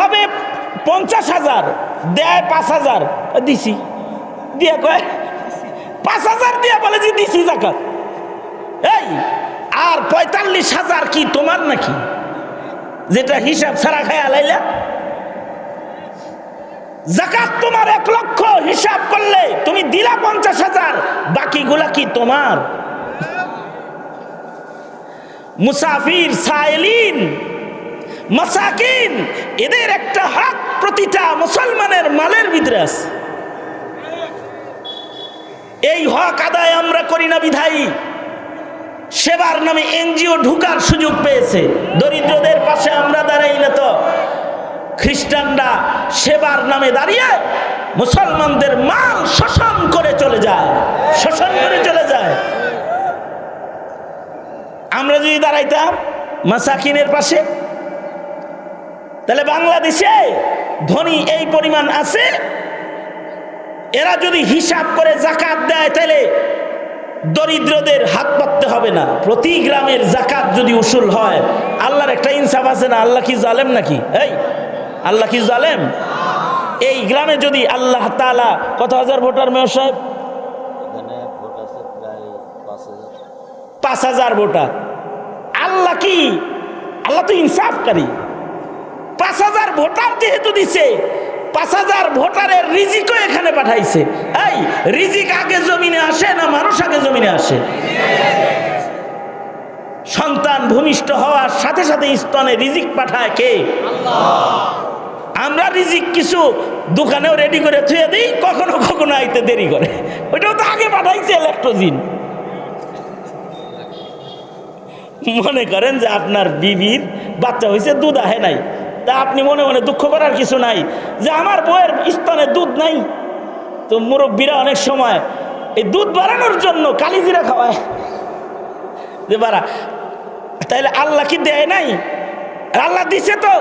হবে পঞ্চাশ হাজার, দেয় পাঁচ হাজার, দিছি। দিয়ে কয়, পাঁচ হাজার দিয়ে বলে যে দিছি জাকাত। এই, আর পঁয়তাল্লিশ হাজার কি তোমার নাকি? যেটা হিসাব ছাড়া খায় আলাইলা জাকাত তোমার এক লক্ষ হিসাব করলে তুমি দিলা পঞ্চাশ হাজার, বাকিগুলা কি তোমার? মুসাফির সাইলিন মাসাকিন, এদের একটা হক প্রতিটা মুসলমানের মালের ভিতরে আছে। এই হক আদায় আমরা করি না বিধায়ী। সেবার নামে এনজিও ঢুকার সুযোগ পেয়েছে। দরিদ্রদের পাশে আমরা দাঁড়াই না তো। খ্রিস্টানরা সেবার নামে দাঁড়িয়ে মুসলমানদের মাল শোষণ করে চলে যায়। শোষণ করে চলে যায়। আমরা যদি দাঁড়াইতাম মাসাকিনের পাশে তাহলে বাংলাদেশে ধনী এই পরিমাণ আছে? এরা যদি হিসাব করে জাকাত দেয় তাহলে দরিদ্রদের হাত পাততে হবে না। প্রতি গ্রামের জাকাত যদি উসুল হয় আল্লাহর একটা ইনসাফ আছে না? আল্লাহ কি জালেম নাকি? এই আল্লাহ কি জালেম? এই গ্রামে যদি আল্লাহ তালা কত হাজার ভোটার মেয়র সাহেব? পাঁচ হাজার ভোটার। আল্লাহ কি? আল্লাহ তো ইনসাফকারী। পাঁচ হাজার ভোটার যেহেতু দিছে, পাঁচ হাজার ভোটারের রিজিকও এখানে পাঠাইছে। এই, রিজিক আগে জমিনে আসে না মানুষ আগে জমিনে আসে? সন্তান ভূমিষ্ঠ হওয়ার সাথে সাথে স্তনে রিজিক পাঠায় কে? আমরা রিজিক কিছু দোকানেও রেডি করে থুয়ে দিই, কখনো কখনো আইতে দেরি করে। ওইটাও তো আগে পাঠাইছে ইলেকট্রোজিন মনে করেন যে আপনার বিবির বাচ্চা হয়েছে দুধ আহে নাই। তা আপনি মনে মনে দুঃখ করার কিছু নাই যে আমার বইয়ের স্তনে দুধ নাই। তো মুরব্বীরা অনেক সময় এই দুধ বাড়ানোর জন্য কালিজিরা খাওয়ায়। যে বাড়া, তাইলে আল্লাহ কি দেয় নাই? আল্লাহ দিছে তো।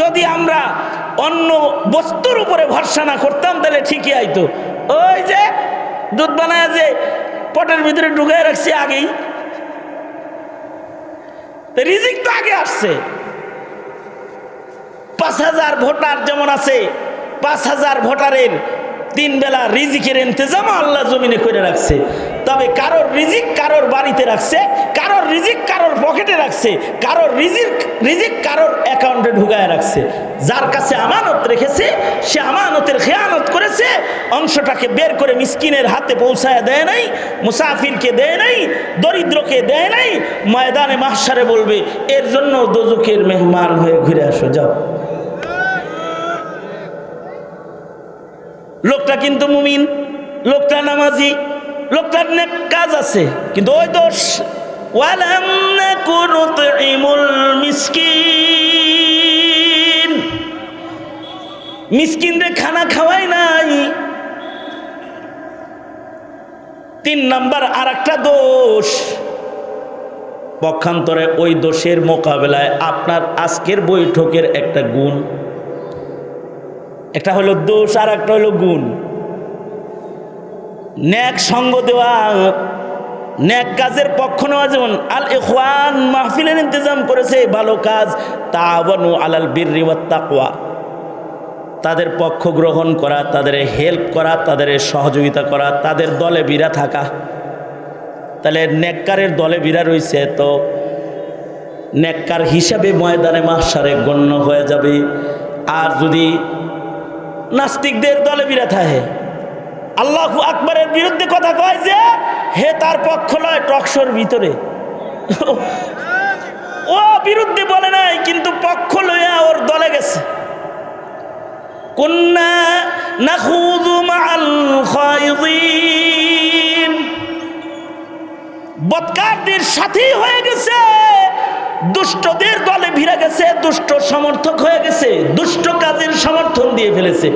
যদি আমরা অন্য বস্তুর উপরে ভরসা না করতাম তাহলে ঠিকই আইতো। ওই যে দুধ বানায় যে পটের ভিতরে ঢুকায় রাখছি আগেই। রিজিক তো আগে আসছে। পাঁচ হাজার ভোটার যেমন আছে, পাঁচ হাজার ভোটারের তিন বেলা রিজিকের ইন্তজাম আল্লাহ জমিনে করে রাখছে। তবে কারোর রিজিক কারোর বাড়িতে রাখছে, কারোর রিজিক কারোর পকেটে রাখছে, কারোর রিজিক রিজিক কারোর অ্যাকাউন্টে ঢুকায় রাখছে। যার কাছে আমানত রেখেছে, সে আমানতের খেয়ানত করেছে, অংশটাকে বের করে মিসকিনের হাতে পৌঁছায় দেয় নাই, মুসাফিরকে দেয় নাই, দরিদ্রকে দেয় নাই, ময়দানে মাহসারে বলবে, এর জন্য দোজকের মেহমান হয়ে ঘুরে আসো, যাও। লোকটা কিন্তু মুমিন, লোকটা নামাজি, লোকটার নেক কাজ আছে, কিন্তু ওই দোষ মিসকিনরে খানা খাওয়াই নাই। তিন নাম্বার আর একটা দোষ, পক্ষান্তরে ওই দোষের মোকাবেলায় আপনার আজকের বৈঠকের একটা গুণ। একটা হলো দোষ আর একটা হলো গুণ। ন্যাক সঙ্গ দেওয়া, ন্যাক কাজের পক্ষ নেওয়া যেমন, আল ইখওয়ান মাহফিলের ইন্তজাম করেছে, ভালো কাজ, তাওয়ানু আলাল বিররি ওয়াত তাকওয়া। তাদের পক্ষ গ্রহণ করা, তাদের হেল্প করা, তাদের সহযোগিতা করা, তাদের দলে বিরা থাকা। তাহলে নেককারের দলে বিরা রয়েছে, তো নেককার হিসাবে ময়দানে মাসারে গণ্য হয়ে যাবে। আর যদি নাস্তিকদের দলে বিরা থাকে আল্লাহ আকবরের বিরুদ্ধে কথা কয় যে, হে তার পক্ষ নয়, টকশোর ভিতরে। ও বিরুদ্ধে বলে নাই, কিন্তু পক্ষ লইয়া ওর দলে গেছে। খায়িদিন। বৎকারদের সাথেই হয়ে গেছে। দুষ্টদের দলে ভিড়ে গেছে, দুষ্ট সমর্থক হয়ে গেছে, দুষ্ট কাজের সমর্থন দিয়ে ফেলেছে।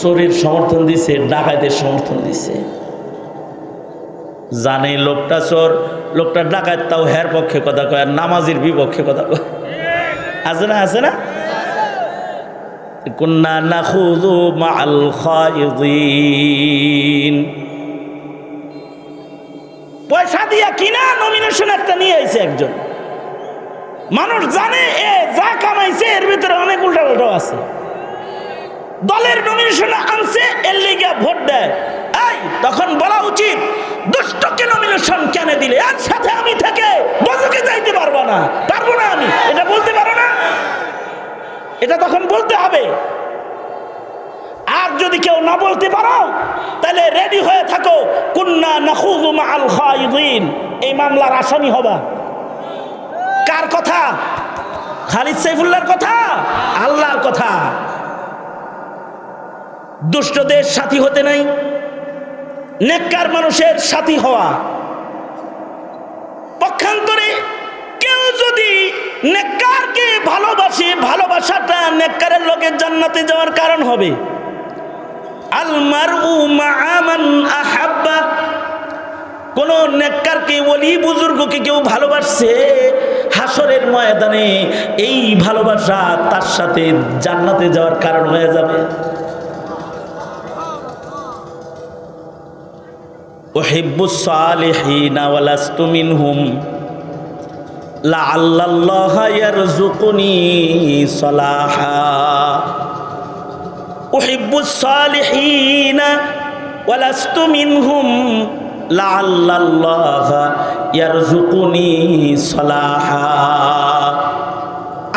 চোরের সমর্থন দিছে ডাকাতের সমর্থন দিছে। জানে লোকটা চোর, লোকটা ডাকাত, তাও হের পক্ষে কথা কয়, আর নামাজির বিপক্ষে কথা কয়। আছে না আছে না? কুন্না মাআল খায়িদিন। পয়সা দিয়া কিনা নমিনেশন একটা নিয়ে আইছে একজন। মানুষ জানে, এ যা কামাইছে, এর ভিতরে অনেক উল্টা উল্টা দলের নমিনেশন আনছে, এর লিগে ভোট দেয়। এই, তখন বলা উচিত, দুষ্টকে নমিনেশন কেন দিলে? আর সাথে আমি থেকে বজুকে যাইতে পারব না। পারব না আমি। এটা বলতে পারো না। এটা তখন বলতে হবে। আর যদি কেউ না বলতে পারো, তাহলে রেডি হয়ে থাকো। কুন্না নাখুযু মাআল খায়িদিন। এই মামলার আসামি হবা। কার কথা? খালিদ সাইফুল্লাহর কথা? আল্লাহর কথা। দুষ্টদের সাথী হতে নাই। নেককার মানুষের সাথী হওয়া। পক্ষান্তরে কেউ যদি নেককারকে ভালোবাসে, ভালোবাসাটা নেককারের লোকের জান্নাতে যাওয়ার কারণ হবে। আলমার আহাব্বা। কোন নেককারকে, ওলি বুজুর্গকে কেউ ভালোবাসছে হাসরের ময়দানে এই ভালোবাসা তার সাথে জান্নাতে যাওয়ার কারণ হয়ে যাবে। লাল্লাহ সলাহা।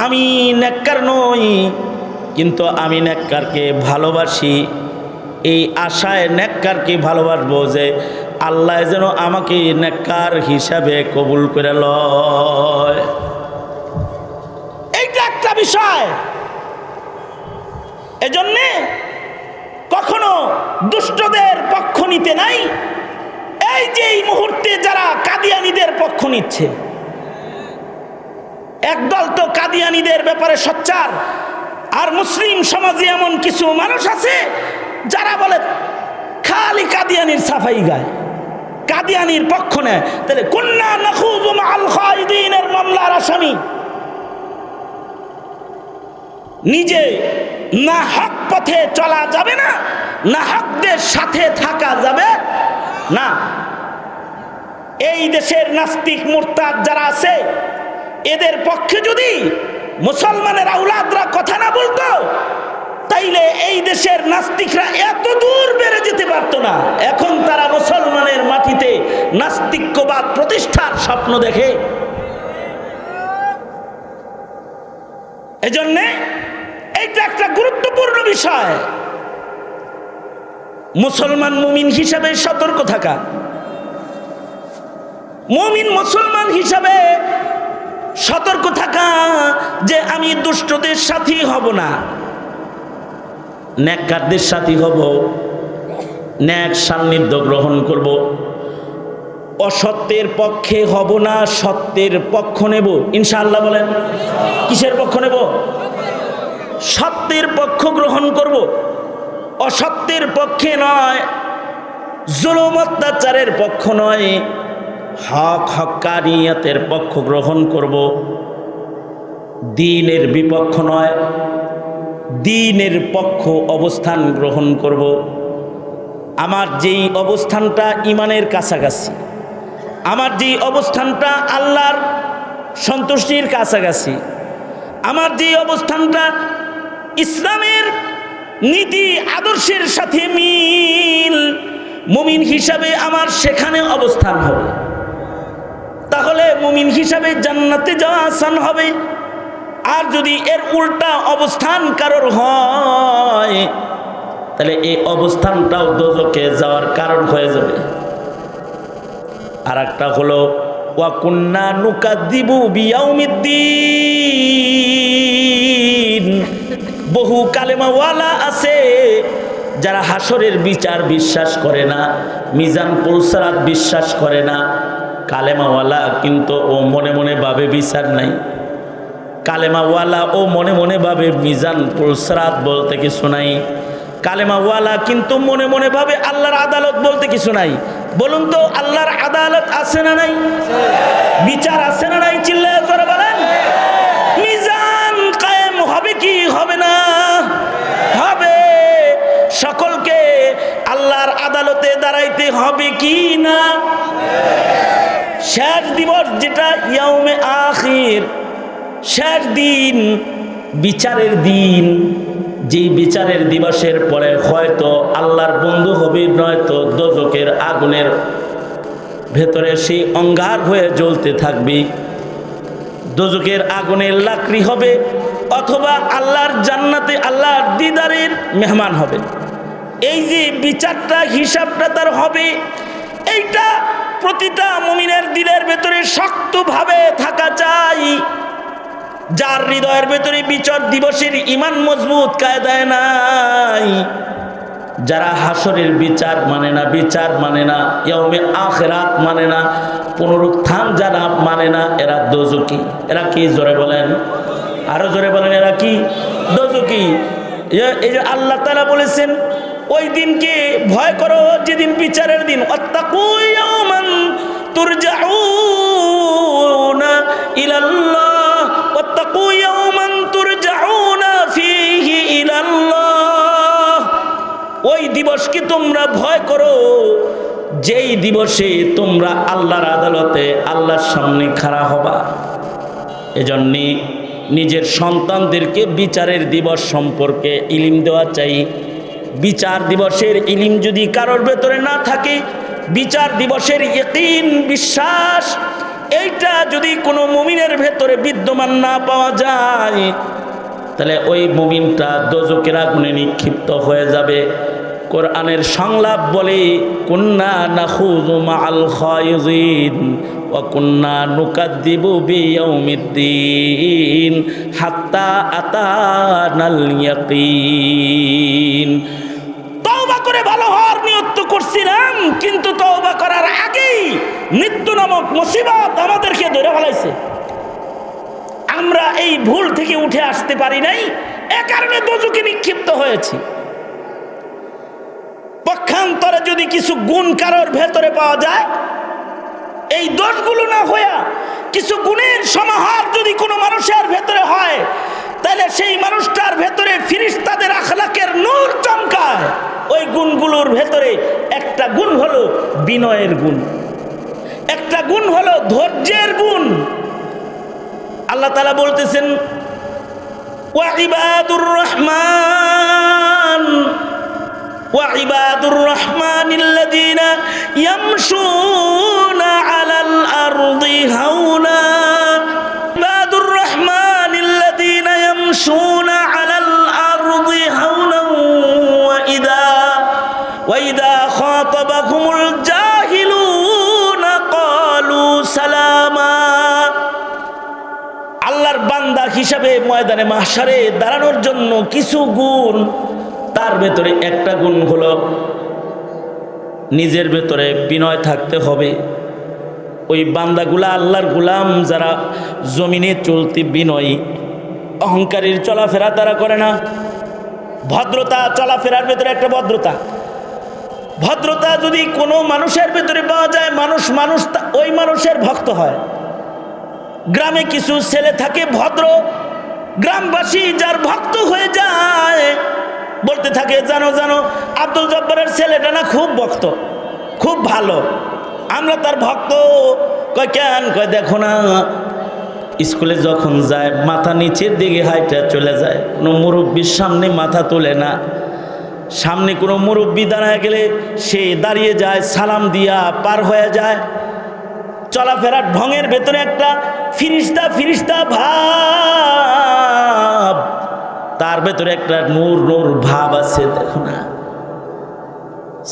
আমি নেককার নই, কিন্তু আমি নেককারকে ভালোবাসি। এই আশায় নেককারকে ভালোবাসবো যে আল্লাহ যেন আমাকে নেককার হিসাবে কবুল করে লয়। এইটা একটা বিষয়। এজন্যে কখনো দুষ্টদের পক্ষ নিতে নাই এই যে এই মুহূর্তে যারা কাদিয়ানিদের পক্ষ নিচ্ছে, একদল তো কাদিয়ানিদের ব্যাপারে সচ্চার। আর মুসলিম সমাজে এমন কিছু মানুষ আছে, যারা বলে, খালি কাদিয়ানির সাফাই গায়, কাদিয়ানির পক্ষ নেয়। তাহলে কন্যা নখুজ আল খাইদিনের মামলার আসামি। নিজে না হক পথে চলা যাবে না না হকদের সাথে থাকা যাবে না। এই দেশের নাস্তিক মুরতাদ যারা আছে, এদের পক্ষে যদি মুসলমানের আউলাদরা কথা না বলতো, তাইলে এই দেশের নাস্তিকরা এত দূর বেড়ে যেতে পারতো না। এখন তারা মুসলমানের মাটিতে নাস্তিক্যবাদ প্রতিষ্ঠার স্বপ্ন দেখে। এজন্যে এইটা একটা গুরুত্বপূর্ণ বিষয়। মুসলমান মুমিন হিসাবে সতর্ক থাকা। মুমিন মুসলমান হিসাবে সতর্ক থাকা যে আমি দুষ্টদের সাথী হব না। ন্যাককারদের সাথী হব। ন্যাক সান্নিধ্য গ্রহণ করব। অসত্যের পক্ষে হব না, সত্যের পক্ষ নেব। ইনশাআল্লাহ বলেন, কিসের পক্ষ নেব? সত্যের পক্ষ গ্রহণ করব। অসত্যের পক্ষে নয়, জুলুম অত্যাচারের পক্ষ নয়। হক হকানিয়তের পক্ষ গ্রহণ করব। দিনের বিপক্ষ নয়, দিনের পক্ষ অবস্থান গ্রহণ করব। আমার যেই অবস্থানটা ইমানের কাছাকাছি, আমার যেই অবস্থানটা আল্লাহর সন্তুষ্টির কাছাকাছি, আমার যেই অবস্থানটা ইসলামের নীতি আদর্শের সাথে মিল, মুমিন হিসাবে আমার সেখানে অবস্থান হবে। তাহলে মুমিন হিসাবে জান্নাতে যাওয়া আসান হবে। আর যদি এর উল্টা অবস্থান কারোর হয়, তাহলে এই অবস্থানটাও দোজকে যাওয়ার কারণ হয়ে যাবে। আর একটা হলো ওয়াকুন্না নুকা দিবু বিয়াউমিদ্দিন। বহু কালেমাওয়ালা আছে যারা হাসরের বিচার বিশ্বাস করে না, মিজান পুলসারাত বিশ্বাস করে না কালেমাওয়ালা, কিন্তু ও মনে মনে ভাবে বিচার নাই। কালেমাওয়ালা ও মনে মনে ভাবে মিজান পুলসরাত বলতে কিছু নাই। কালেমাওয়ালা কিন্তু মনে মনে ভাবে আল্লাহর আদালত বলতে কিছু নাই। বলুন তো, আল্লাহর আদালত আছে না নাই? বিচার আছে না নাই? চিল্লায় বলেন। মিজান কায়েম হবে কি হবে না? হবে। সকলকে আল্লাহর আদালতে দাঁড়াইতে হবে কি না? শেষ দিবস যেটা ইয়াউমে আখির, শেষ দিন, বিচারের দিন। যেই বিচারের দিবসের পরে হয়তো আল্লাহর বন্ধু হবে, নয়তো দোজকের আগুনের ভেতরে সেই অঙ্গার হয়ে জ্বলতে থাকবে। দোজকের আগুনের লাকড়ি হবে, অথবা আল্লাহর জান্নাতে আল্লাহর দিদারের মেহমান হবে। এই যে বিচারটা, হিসাবটা তার হবে, এইটা প্রতিটা মুমিনের দিলের ভেতরে শক্তভাবে থাকা চাই। যার হৃদয়ের ভেতরে বিচার দিবসের ইমান মজবুত কায়দায় নাই। যারা হাসরের বিচার মানে না, বিচার মানে না ইয়মে আখেরাত মানে না পুনরুত্থান যারা মানে না, এরা দোজুকি। এরা কি জোরে বলেন? আরও জোরে বলেন, এরা কি? দোজুকি। এই যে আল্লাহ তালা বলেছেন ওই দিনকে ভয় করো, যেদিন বিচারের দিন। অত্যাকু ইয়াওমান তুরজাউনা ইলাল্লাহ। ওয়াত্তাকু ইয়াওমান তুরজাউনা ফীহি ইলাল্লাহ। ওই দিবসকে তোমরা ভয় করো, যেই দিবসে তোমরা আল্লাহর আদালতে আল্লাহর সামনে খাড়া হবা। এজন্যে নিজের সন্তানদেরকে বিচারের দিবস সম্পর্কে ইলিম দেওয়া চাই। বিচার দিবসের ইলিম যদি কারোর ভেতরে না থাকে, বিচার দিবসের ইকিন বিশ্বাস, এইটা যদি কোনো মুমিনের ভেতরে বিদ্যমান না পাওয়া যায়, তাহলে ওই মুমিনটা দোজকের আগুনে নিক্ষিপ্ত হয়ে যাবে। কোরআনের সংলাপ বলে, কুন্না নাখুযু মাআল খায়িজিন ওয়া কুন্না নুকাদ্দিবু বিয়াউমিদ্দিন হাত্তা আতানাল ইয়াকিন। তওবা করে ভালো হওয়ার নিয়ত করছিলাম, কিন্তু তওবা করার আগেই মৃত্যু নামক মুসিবত আমাদেরকে ধরে ফেলাইছে। আমরা এই ভুল থেকে উঠে আসতে পারি নাই, এ কারণে দোজকে নিক্ষিপ্ত হয়েছি। পক্ষান্তরে যদি কিছু গুণ কারোর ভেতরে পাওয়া যায়, এই দোষগুলো না হইয়া কিছু গুণের সমাহার যদি কোনো মানুষের ভেতরে হয়, তাহলে সেই মানুষটার ভেতরে ফিরিস্তাদের আখলাকের নূর চমকায়। ওই গুণগুলোর ভেতরে একটা গুণ হলো বিনয়ের গুণ। একটা গুণ হলো ধৈর্যের গুণ। আল্লাহ তালা বলতেছেন ওয়াইবাদুর রহমান। وعباد الرحمن الذين يمشون على الأرض هونا عباد الرحمن الذين يمشون على الأرض هونا وإذا وإذا خاطبهم الجاهلون قالوا سلاما আল্লাহর বান্দা হিসাবে ময়দানে মাসারে দাঁড়ানোর জন্য কিছু গুণ তার ভেতরে একটা গুণ হলো নিজের ভেতরে বিনয় থাকতে হবে। ওই বান্দাগুলা, আল্লাহর গুলাম যারা জমিনে চলতি বিনয়ী, অহংকারীর চলাফেরা তারা করে না। ভদ্রতা, চলাফেরার ভেতরে একটা ভদ্রতা। ভদ্রতা যদি কোনো মানুষের ভেতরে পাওয়া যায়, মানুষ মানুষ ওই মানুষের ভক্ত হয়। গ্রামে কিছু ছেলে থাকে ভদ্র। গ্রামবাসী যার ভক্ত হয়ে যায় বলতে থাকে, জানো জানো, আব্দুল জব্বারের ছেলেটা না খুব ভক্ত, খুব ভালো। আমরা তার ভক্ত। কয়, কেন? কয়, দেখো না, স্কুলে যখন যায়, মাথা নিচের দিকে হাইটা চলে যায়, কোনো মুরব্বীর সামনে মাথা তোলে না। সামনে কোনো মুরব্বী দাঁড়ায় গেলে সে দাঁড়িয়ে যায়, সালাম দিয়া পার হয়ে যায়। চলাফেরার ঢঙের ভেতরে একটা ফিরিস্তা ফিরিস্তা ভাব তার ভেতরে একটা নূর নূর ভাব আছে, দেখো না।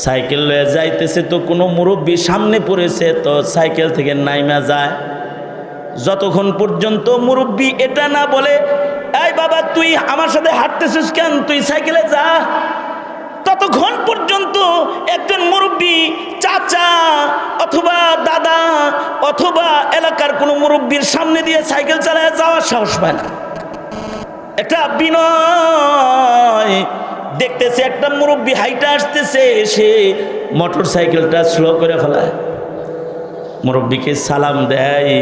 সাইকেল লয়ে যাইতেছে তো কোনো মুরব্বী সামনে পড়েছে, তো সাইকেল থেকে নাইমা যায়। যতক্ষণ পর্যন্ত মুরব্বী এটা না বলে, এই বাবা, তুই আমার সাথে হাঁটতেছিস কেন? তুই সাইকেলে যা। ততক্ষণ পর্যন্ত একজন মুরব্বী চাচা অথবা দাদা অথবা এলাকার কোনো মুরব্বীর সামনে দিয়ে সাইকেল চালায় যাওয়ার সাহস পায় না। একটা বিনয়। দেখতেছে একটা মুরব্বী হাইটা আসতেছে, সে মোটর সাইকেলটা স্লো করে ফেলায়। মুরব্বীকে সালাম দেয়।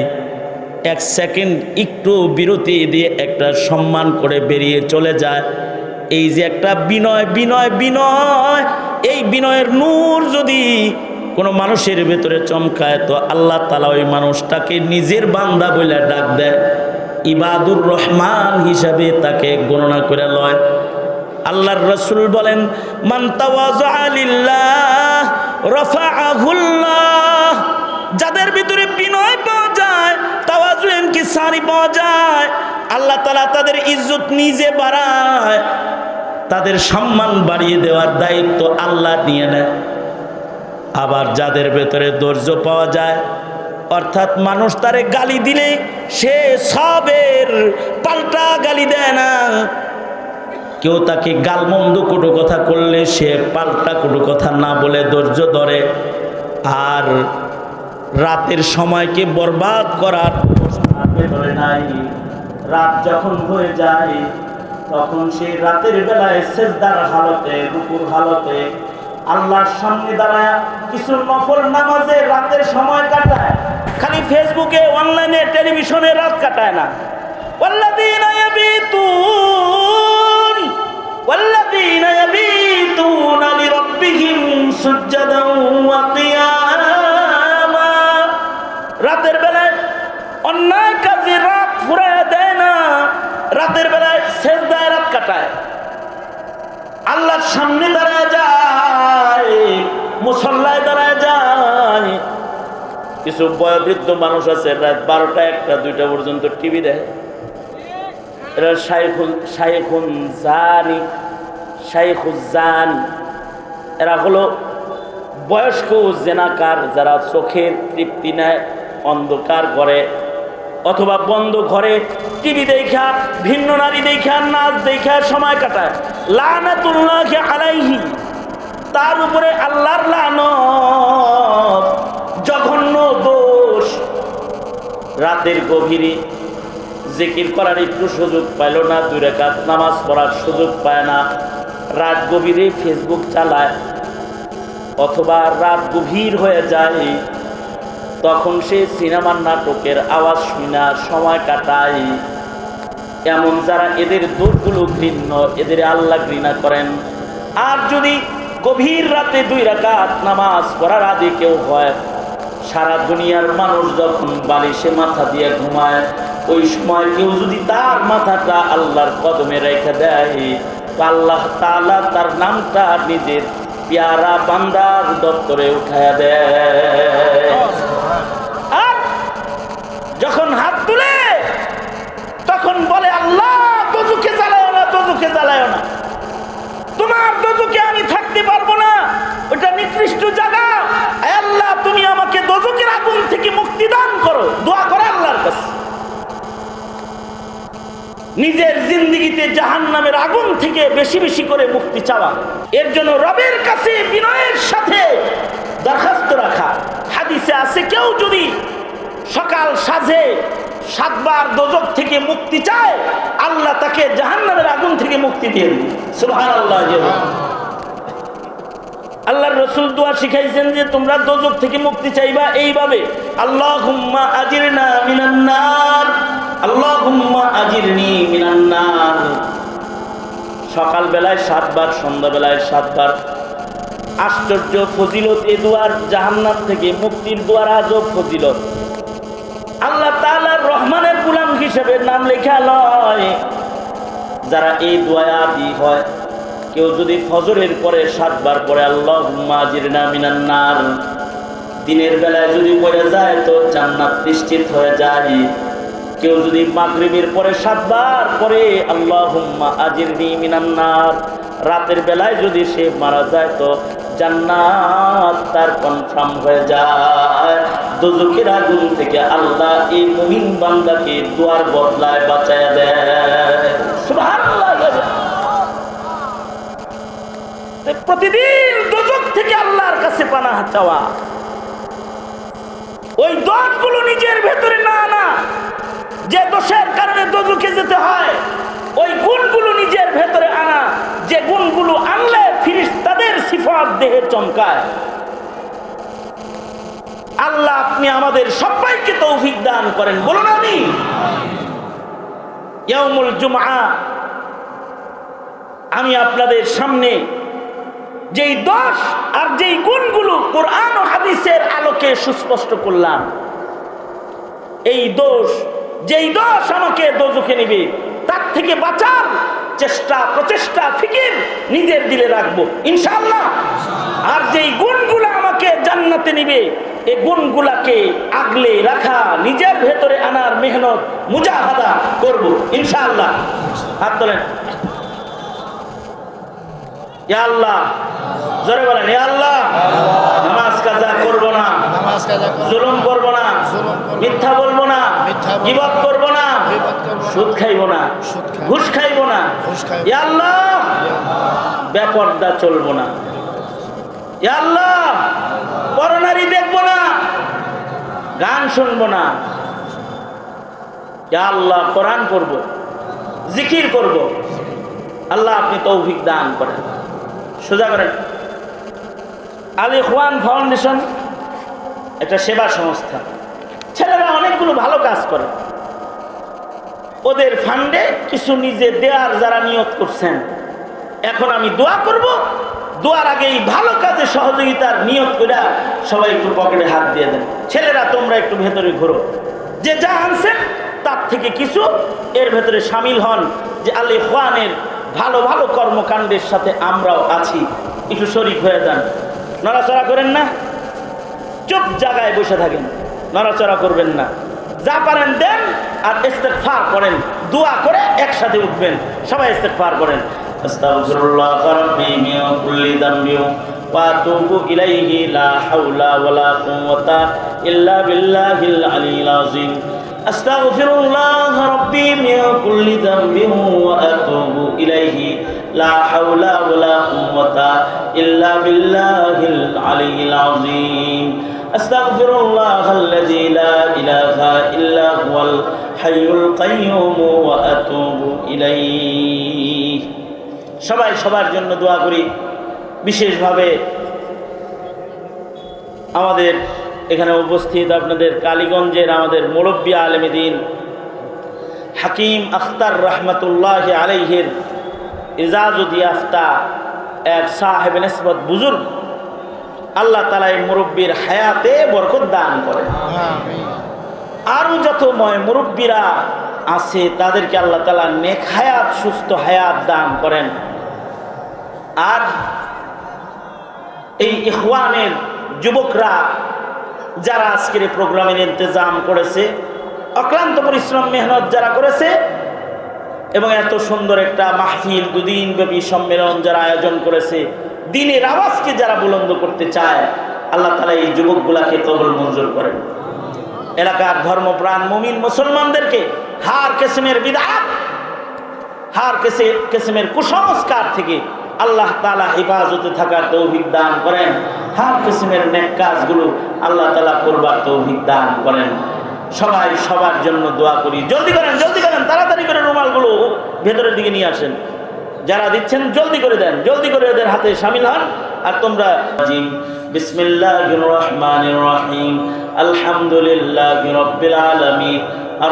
এক সেকেন্ড একটু বিরতি দিয়ে একটা সম্মান করে বেরিয়ে চলে যায়। এই যে একটা বিনয় বিনয় বিনয়, এই বিনয়ের নূর যদি কোনো মানুষের ভেতরে চমকায়, তো আল্লাহ তালা ওই মানুষটাকে নিজের বান্দা বলে ডাক দেয়। ইবাদুর রহমান হিসাবে তাকে গণনা করে লয়। আল্লাহর রসুল বলেন যাদের ভিতরে বিনয় পাওয়া যায় তাওয়াজু কি সারি পাওয়া যায়? আল্লাহ তালা তাদের ইজ্জত নিজে বাড়ায়। তাদের সম্মান বাড়িয়ে দেওয়ার দায়িত্ব আল্লাহ নিয়ে নেয়। আবার যাদের ভেতরে ধৈর্য পাওয়া যায় অর্থাৎ মানুষ তারে গালি দিলে সে সবের পাল্টা গালি দেয় না। কেউ তাকে গালমন্দ কুটু কথা করলে সে পাল্টা কুটু কথা না বলে ধৈর্য ধরে। আর রাতের সময়কে বরবাদ করার নাই। রাত যখন হয়ে যায়, তখন সেই রাতের বেলায় সেজদার হালতে, রুকুর হালতে আল্লাহর সামনে দাঁড়ায় কিছু নফল নামাজে রাতের সময় কাটায়। খালি ফেসবুকে অনলাইনে টেলিভিশনে রাত কাটায় না والذين يبيتون والذين يبيتون لربهم سجدا وقياما রাতের বেলায় অন্যায় কাজে রাত ফুরায় দেয় না রাতের বেলায় শেষদায় রাত কাটায় আল্লাহর সামনে দাঁড়ায় যায় মুসল্লায় দাঁড়ায় যায় কিছু বয়োবৃদ্ধ মানুষ আছে, রাত বারোটা একটা, দুইটা পর্যন্ত টিভি দেখে। এরা শাইখুন শাইখুন জানি শাইখুজান এরা হলো বয়স্ক জেনাকার যারা চোখের তৃপ্তি নেয়, অন্ধকার করে, অথবা বন্ধ ঘরে টিভি দেখা ভিন্ন নারী দেখা নাচ দেখা সময় কাটায়। লানাতুল্লাহ আলাইহি, তার উপরে আল্লাহর লানত জঘন্য দোষ রাতের গভীরে জিকির করার একটু সুযোগ পাইল না, দুই রেখাত নামাজ পড়ার সুযোগ পায় না। রাত গভীরে ফেসবুক চালায় অথবা রাত গভীর হয়ে যায়, তখন সে সিনেমার নাটকের আওয়াজ শুনা সময় কাটায়। এমন যারা এদের দোষগুলো ঘৃণ্য, এদের আল্লাহ ঘৃণা করেন। আর যদি গভীর রাতে দুই রাকাত নামাজ পড়ার আদি কেউ হয় সারা দুনিয়ার মানুষ যখন বালিশে মাথা দিয়ে ঘুমায়, ওই সময় কেউ যদি তার মাথাটা আল্লাহর কদমে রেখে দেয় আল্লাহ তাআলা তার নামটা নিজের পেয়ারা বান্দার দপ্তরে উঠায় দেয়। আর যখন হাত তুলে, তখন বলে, আল্লাহ, দজুকে জ্বালায় না, দজুকে জ্বালায় না। তোমার দজুকে আমি থাকতে পারব না। ওটা নিকৃষ্ট জায়গা। আমাকে দজুকের আগুন থেকে মুক্তি দান করো। দোয়া করো আল্লাহর কাছে। নিজের জিন্দিগিতে জাহান নামের আগুন থেকে বেশি বেশি করে মুক্তি চাওয়া। এর জন্য রবের কাছে বিনয়ের সাথে দরখাস্ত রাখা। হাদিসে আছে, কেউ যদি সকাল সাজে সাতবার দোজক থেকে মুক্তি চায়, আল্লাহ তাকে জাহান নামের আগুন থেকে মুক্তি দিয়ে দিবে। সুবহানাল্লাহ আল্লাহর রসুল দোয়া শিখাইছেন যে তোমরা দোজক থেকে মুক্তি চাইবা এইভাবে। আল্লাহ হুম্মা আজির না মিনান্নার আল্লাহ হুম্মা আজিরনি মিনান্নার সকাল বেলায় সাতবার, সন্ধ্যাবেলায় সাতবার। আশ্চর্য ফজিলত এ দুয়ার জাহান্নাত থেকে মুক্তির দুয়ার আজব ফজিলত। আল্লাহ তাআলার রহমানের গুলাম হিসেবে নাম লেখা লয়। যারা এই দোয়াদি হয় কেউ যদি ফজরের পরে, সাতবার পরে আল্লাহ আজিরনা মিনান্নার দিনের বেলায় যদি পড়ে যায় তো জান্নাত নিশ্চিত হয়ে যায়। কেউ যদি মাগরিবের পরে সাতবার পরে আল্লাহ আজিরনি মিনান্নার রাতের বেলায় যদি সে মারা যায় তো জান্নাত তার কনফার্ম হয়ে যায়। দুজুকের আগুন থেকে আল্লাহ এই মুমিন বান্দাকে দুয়ার বদলায় বাঁচায় দেয়। প্রতিদিন দোজক থেকে আল্লাহর কাছে পানা চাওয়া। ওই দোষগুলো নিজের ভেতরে না আনা, যে দোষের কারণে দোজকে যেতে হয়, ওই গুণগুলো নিজের ভেতরে আনা, যে গুণগুলো আনলে ফিরিস তাদের সিফাত দেহে চমকায়। আল্লাহ আপনি আমাদের সবাইকে তৌফিক দান করেন, বলুন আমি। ইয়াউমুল জুমআ, আমি আপনাদের সামনে যেই দোষ আর যেই গুণগুলো কোরআন ও হাদিসের আলোকে সুস্পষ্ট করলাম। এই দোষ, যেই দোষ আমাকে দোজখে নিবে, তার থেকে বাঁচার চেষ্টা, প্রচেষ্টা, ফিকির নিজের দিলে রাখব। ইনশাল্লাহ আর যেই গুণগুলো আমাকে জান্নাতে নিবে এই গুণগুলাকে আগলে রাখা, নিজের ভেতরে আনার মেহনত, মুজাহাদা করব। ইনশাআল্লাহ। হাত তোলেন। আল্লাহ। জোরে বলেন আল্লাহ। নামাজ কাজা করব না। করব না। জুলুম করব। মিথ্যা বলব না। করব না। সুদ খাইব না। ঘুষ খাইব না। আল্লাহ। ব্যাপারটা চলবো না। আল্লাহ। পরনারী দেখব না। গান শুনব না। ইয়া আল্লাহ কোরআন করব জিকির করব। আল্লাহ আপনি তৌফিক দান করেন। সোজা করেন। আলী খোয়ান ফাউন্ডেশন একটা সেবা সংস্থা। ছেলেরা অনেকগুলো ভালো কাজ করে। ওদের ফান্ডে কিছু নিজে দেয়ার যারা নিয়োগ করছেন, এখন আমি দোয়া করব, দোয়ার আগে এই ভালো কাজে সহযোগিতার নিয়োগ করে সবাই একটু পকেটে হাত দিয়ে দেন। ছেলেরা, তোমরা একটু ভেতরে ঘোরো। যে যা আনছেন, তার থেকে কিছু এর ভেতরে সামিল হন যে আলী খোয়ানের ভালো ভালো কর্মকাণ্ডের সাথে আমরাও আছি। একটু শরিক হয়ে যান। নড়াচড়া করেন না। চুপ জায়গায় বসে থাকেন। নড়াচড়া করবেন না। যা পারেন দেন আর ইস্তেগফার করেন। দোয়া করে একসাথে উঠবেন। সবাই ইস্তেগফার করেন। আস্তাগফিরুল্লাহ রাব্বি মিন কুল্লি যামবি ওয়া আতুবু ইলাইহি লা হাওলা ইল্লা বিল্লাহিল আলিয়্যিল আযীম। আস্তাগফিরুল্লাহ রাব্বি মিন কুল্লি যামবি ওয়া আতুবু ইলাইহি লা হাওলা ওয়ালা কুওয়াতা ইল্লা বিল্লাহিল আলিয়্যিল আযীম أستغفر الله الذي لا إله إلا هو الحي القيوم وأتوب إليه সবাই সবার জন্য দোয়া করি বিশেষভাবে আমাদের এখানে উপস্থিত আপনাদের কালীগঞ্জের আমাদের মুরব্বী আলমদিন হাকিম আখতার রহমতুল্লাহ আলাইহের ইজাজুদ ইয়াফতা এক সাহেব নেসবত বুজুর্গ আল্লাহ তালা এই মুরব্বীর হায়াতে বরকত দান করেন। আরও যত ময় মুরব্বীরা আছে তাদেরকে আল্লাহ তালা নেক হায়াত সুস্থ হায়াত দান করেন। আর এই ইখওয়ানের যুবকরা যারা আজকের এই প্রোগ্রামের ইন্তজাম করেছে, অক্লান্ত পরিশ্রম, মেহনত যারা করেছে, এবং এত সুন্দর একটা মাহফিল, দুদিন ব্যাপী সম্মেলন যারা আয়োজন করেছে, দিনের আওয়াজকে যারা বুলন্দ করতে চায়, আল্লাহ তালা এই যুবকগুলাকে কবল মঞ্জুর করেন। এলাকার ধর্মপ্রাণ মুমিন মুসলমানদেরকে হার কেসমের বিদাত, হার কেসে কেসমের কুসংস্কার থেকে আল্লাহ তালা হেফাজতে থাকার তৌভিক দান করেন। হার কিসিমের নেক কাজগুলো আল্লাহ তালা করবার তৌভিক দান করেন। সবাই সবার জন্য দোয়া করি। জলদি করেন জলদি করেন, তাড়াতাড়ি করে রুমালগুলো ভেতরের দিকে নিয়ে আসেন। যারা দিচ্ছেন, জলদি করে দেন, জলদি করে এদের হাতে সামিল হন। আর তোমরা জিম বিসমিল্লাহ আলহামদুলিল্লাহ আর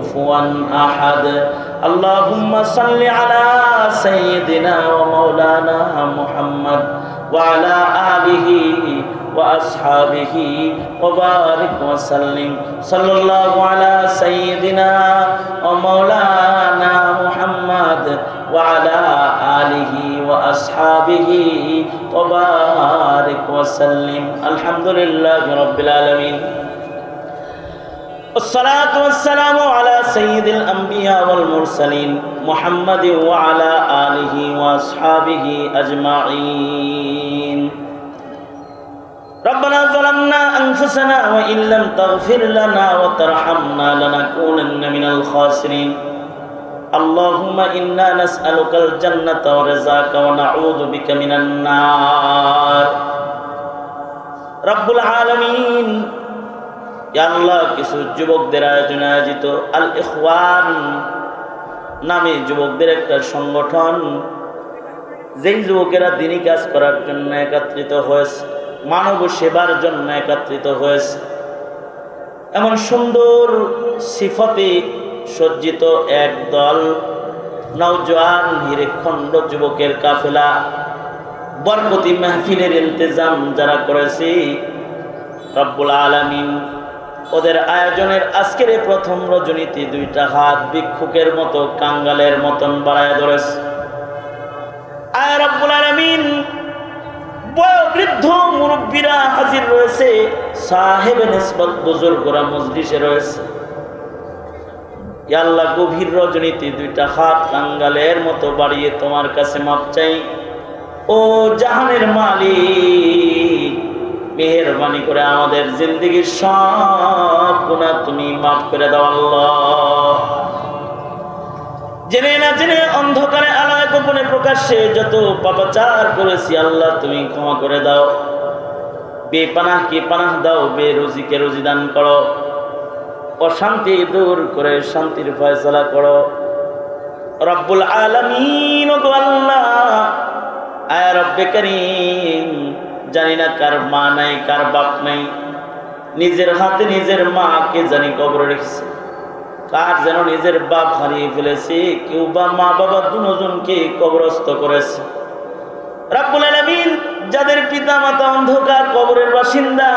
كفوا أحد اللهم صل على سيدنا ومولانا محمد وعلى آله وأصحابه وبارك وسلم صلى الله على سيدنا ومولانا محمد وعلى آله وأصحابه وبارك وسلم الحمد لله رب العالمين والصلاة والسلام على سيد الأنبياء والمرسلين محمد وعلى آله وأصحابه أجمعين ربنا ظلمنا أنفسنا وإن لم تغفر لنا وترحمنا لنكونن من الخاسرين اللهم إنا نسألك الجنة ورزاك ونعوذ بك من النار رب العالمين ইয়া আল্লাহ কিছু যুবকদের আয়োজনে আয়োজিত আল ইখওয়ান নামে যুবকদের একটা সংগঠন। যেই যুবকেরা দিনই কাজ করার জন্য একত্রিত হয়েছে, মানব সেবার জন্য একত্রিত হয়েছে, এমন সুন্দর সিফতে সজ্জিত এক দল, নওজোয়ান হিরেখণ্ড যুবকের কাফেলা, বরকতি মাহফিলের ইন্তজাম যারা করেছে, রব্বুল আলামিন ওদের আয়োজনের আজকের প্রথম রজনীতি দুইটা হাত ভিক্ষুকের মতো, কাঙ্গালের মতন বাড়ায় ধরেছে। সাহেব রয়েছে। দুইটা হাত কাঙ্গালের মতো বাড়িয়ে তোমার কাছে মাপ চাই। ও জাহানের মালিক মেহরবানি করে আমাদের জিন্দগির সব গুণা তুমি মাফ করে দাও আল্লাহ। জেনে না জেনে অন্ধকারে আলায় গোপনে প্রকাশ্যে যত পাপাচার করেছি আল্লাহ তুমি ক্ষমা করে দাও। বে পানাহকে পানাহ দাও বে রুজিকে রুজি দান করো। অশান্তি দূর করে শান্তির ফয়সলা করো। রব্বুল আলমিন আল্লাহ, আয় রব্বে করিম জানি না কার মা নাই, কার বাপ নাই। নিজের হাতে নিজের মাকে জানি কবর রেখেছে। কার যেন নিজের বাপ হারিয়ে ফেলেছে, কেউ বা মা বাবা দুজনকে কবরস্থ করেছে। যাদের পিতা মাতা অন্ধকার, কবরের বাসিন্দা,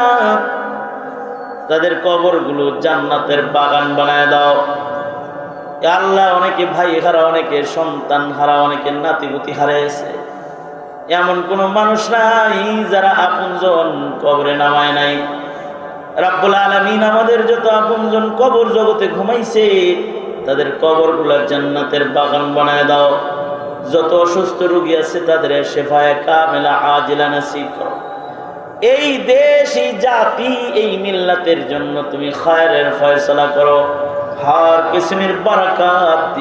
তাদের কবরগুলো জান্নাতের বাগান বানায় দাও। আল্লাহ অনেকে ভাই হারা, অনেকে সন্তান হারা, অনেকে নাতিপুতি হারিয়েছে এমন কোন মানুষ নাই যারা আপনজন কবরে নামায় নাই। রাব্বুল আলামিন আমাদের যত আপনজন কবর জগতে ঘুমাইছে, তাদের কবরগুলা জান্নাতের বাগান বানায় দাও। যত অসুস্থ রোগী আছে, তাদের শেফায় কামেলা আজিলা নসিব করো। এই দেশ, এই জাতি, এই মিল্লাতের জন্য তুমি খায়ের ফয়সলা করো। হার কিসমের বারাকাত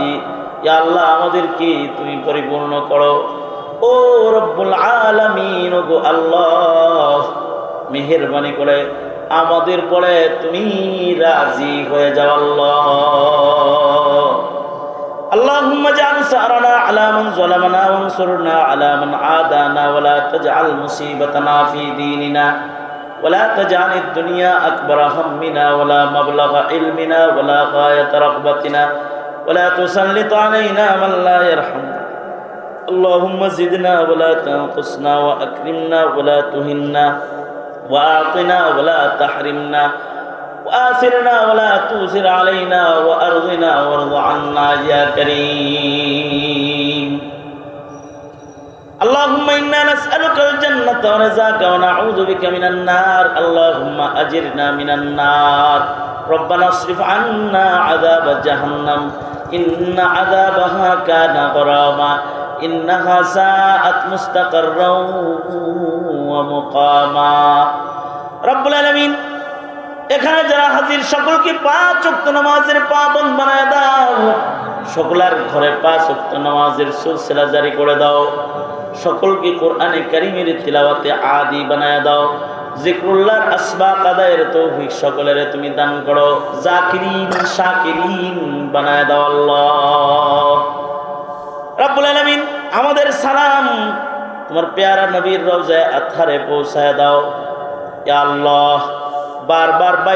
আল্লাহ আমাদেরকে তুমি পরিপূর্ণ করো। ও রব্বুল আলামিন গো আল্লাহ মেহেরবানি করে আমাদের পরে তুমি রাজি হয়ে যাও আল্লাহ اللهم اجعل سعرنا على من ظلمنا وانصرنا على من عادانا ولا تجعل مصيبتنا في ديننا ولا تجعل الدنيا أكبر همنا ولا مبلغ علمنا ولا غاية رغبتنا ولا تسلط علينا من لا يرحمنا اللهم زدنا ولا تنقصنا وأكرمنا ولا تهنا وأعطنا ولا تحرمنا وآثرنا ولا تؤثر علينا وأرضنا وارض عنا يا كريم اللهم إنا نسألك الجنة ورزاك ونعوذ بك من النار اللهم أجرنا من النار ربنا اصرف عنا عذاب جهنم إن عذابها كان غراما إنها ساءت مستقرا ومقاما رب العالمين এখানে যারা হাজির সকলকে পাঁচ উক্ত নামাজের পাবন বানায় দাও সকলার ঘরে পাঁচ উক্ত নামাজের সুলসিলা জারি করে দাও সকলকে কোরআনে কারিমের তিলাওয়াতে আদি বানায় দাও জিক্রুল্লাহর আসবাক আদায়ের তৌফিক সকলের তুমি দান করো জাকিরিন শাকিরিন বানায় দাও আল্লাহ রাব্বুল আলামিন আমাদের সালাম। তোমার পেয়ারা নবীর রোজায় আথারে পৌঁছায় দাও। আল্লাহ বারবার